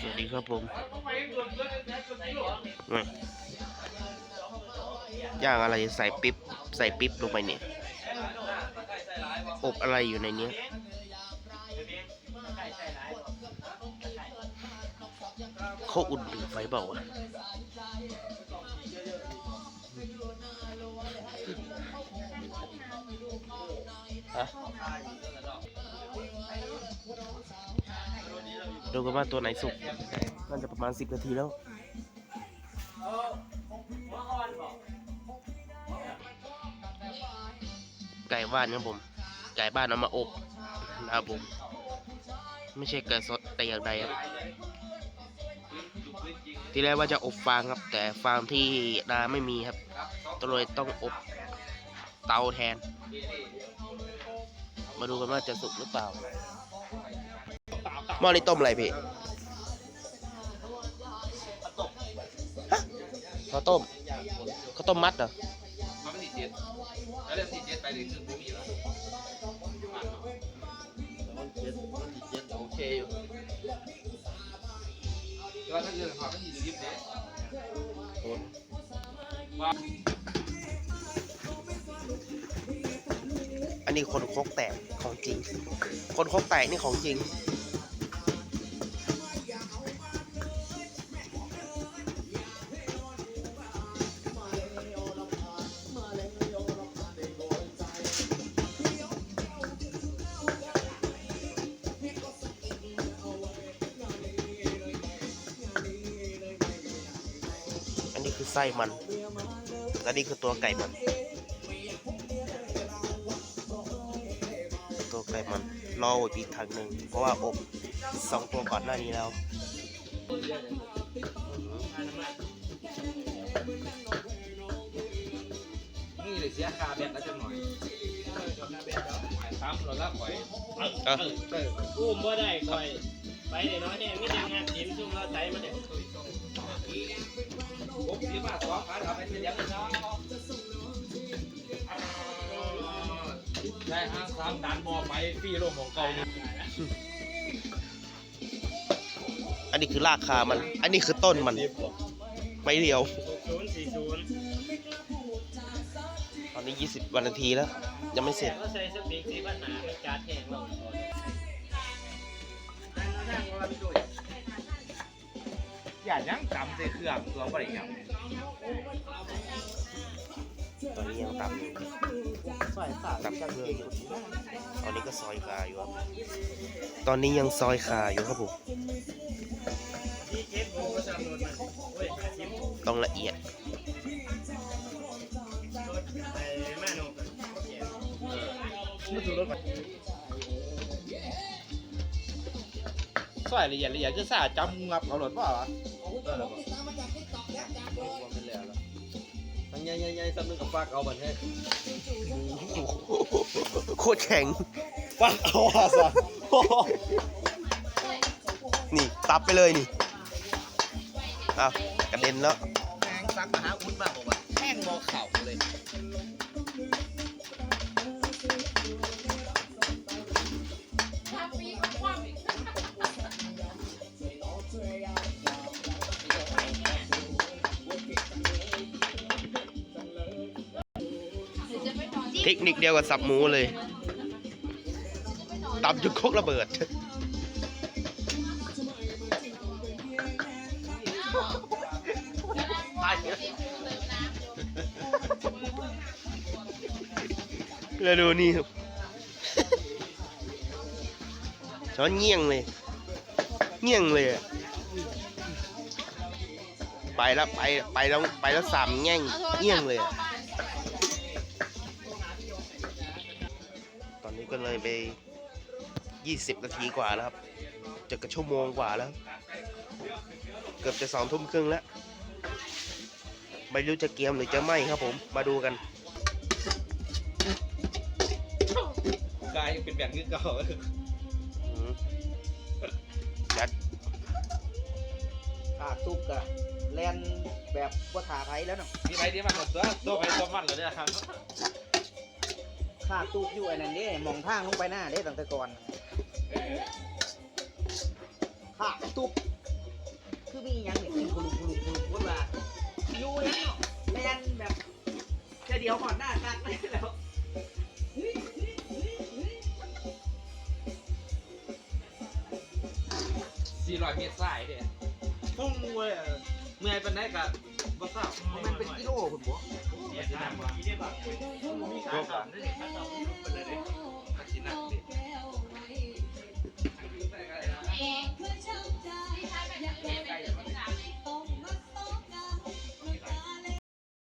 สวัสดีครับผมย่างอะไรใส่ปิ๊บใส่ปิ๊บลงไปเนี่ย อบอะไรอยู่ในนี้เขาอุ่นหรือไฟเปล่ะ ดูกันว่าตัวไหนสุกน่าจะประมาณ 10 นาทีแล้วไก่บ้านครับผม ไก่บ้านเอามาอบนะครับผม ไม่ใช่ไก่สดแต่อย่างใดครับทีแรกว่าจะอบฟางครับ แต่ฟางที่นาไม่มีครับก็เลยต้องอบเตาแทน มาดูกันว่าจะสุกหรือเปล่าหม้อนี้ต้มอะไรพี่ฮะข้าวต้มข้าวต้มมัดเหรอมันไม่ติดเจ็ดแล้วเรื่องติดเจ็ดไปถึงถึงไม่มีแล้วมันเจ็ดมันติดเจ็ดโอเคอยู่แต่ว่าถ้าเกิดความไม่ติดยิบเนี่ยโอน นนี้คนโคกแตกของจริง คนโคกแตกนี่ของจริง อันนี้คือไส้มัน และนี่คือตัวไก่มัน ตัวไก่มันรออีกทางหนึ่งเพราะว่าอบสองตัวก่อนหน้านี้แล้วนี่เลยเสียคาแบตแล้วจังหน่อยทำเราละข่อยอะอุ้มบ่ได้คอยไปเดี๋ยวน้อยเนี่ยมีแต่งานถิ่นซุ่มเราใช้มาเนี่ยผมคิดว่าสองพันเอาไปเสียกันเนาะ ได้ห้างสามดันมอไปฟรีโลงของเก่าอยู่อันนี้คือรากคามัน อันนี้คือต้นมัน ไม่เดียวศูนย์สี่ศูนย์ตอนนี้ 20 วันนาทีแล้ว ยังไม่เสร็จก็ใส่สปีกสีปัญหาไม่การแห้งเรานั่งวันด้วยอย่ายังจำใส่เครื่องตัวบริกรรม ตอนนี้ยังตำอยู่ใส่สารตำเครื่อยู่ตอนนี้ก็ซอยคาอยู่ครับ ตอนนี้ยังซอยคาอยู่ครับผู้ต้องละเอียดรถไม่นกไม่ถูกรถใส่ละเอียดละเอียดจะสาจำงับเอาหลดเปล่าวะ ได้แล้วป่ะเป็นแล้วแล้วมันใหญ่ๆๆซ้ำนึงกับฟากเอาบันให้โคตรแข็งฟากเอาอะซะนี่ตับไปเลยนี่เอากระเด็นแล้ว แม่งซักมาหาอุ้นมากบอกว่าแม่งมอเข่าเลย เทคนิคเดียวกับสับหมูเลยตับจุกครกระเบิด แล้วดูนี่ครับช้อนเงี้ยงเลย เงี้ยงเลยอะไปแล้วไปไปแล้วไปแล้วสามแง่งเงี้ยงเลย อะตอนนี้ก็เลยไปยี่สิบนาทีกว่าแล้วครับจะกระชั่วโมงกว่าแล้ว เกือบจะสองทุ่มครึ่งแล้ว ไม่รู้จะเกรียมหรือจะไหมครับผม มาดูกันกายยังเป็นแบบนี้เก่าอืมยัดขาตุกกะแลนแบบว่าขาไทยแล้วเนาะที่ไปที่มันหมดตัวตัวไปตัวมันเลยเนี่ยครับ ขภาคตูกอยู่ไอ้นั่นเด้มองทางลงไปหน้าเด้ตั้งแต่ก่อนภาคตุกคือมีหยังเนี่ยคุลุคุลุคุลุคุลุว่าอยู่แล้วเนาะแลนแบบแค่เดียวก่อนหน้ากักเลยแล้วสี่ร้อยเมตรสายเด้พุ่งเว้ย เมื่อยปานใดก็บ่ทราบมันเป็นกิโลคุณบ่เนี่ยทาว่ามีได้บามีการสอนได้ขั้นตอนนเลย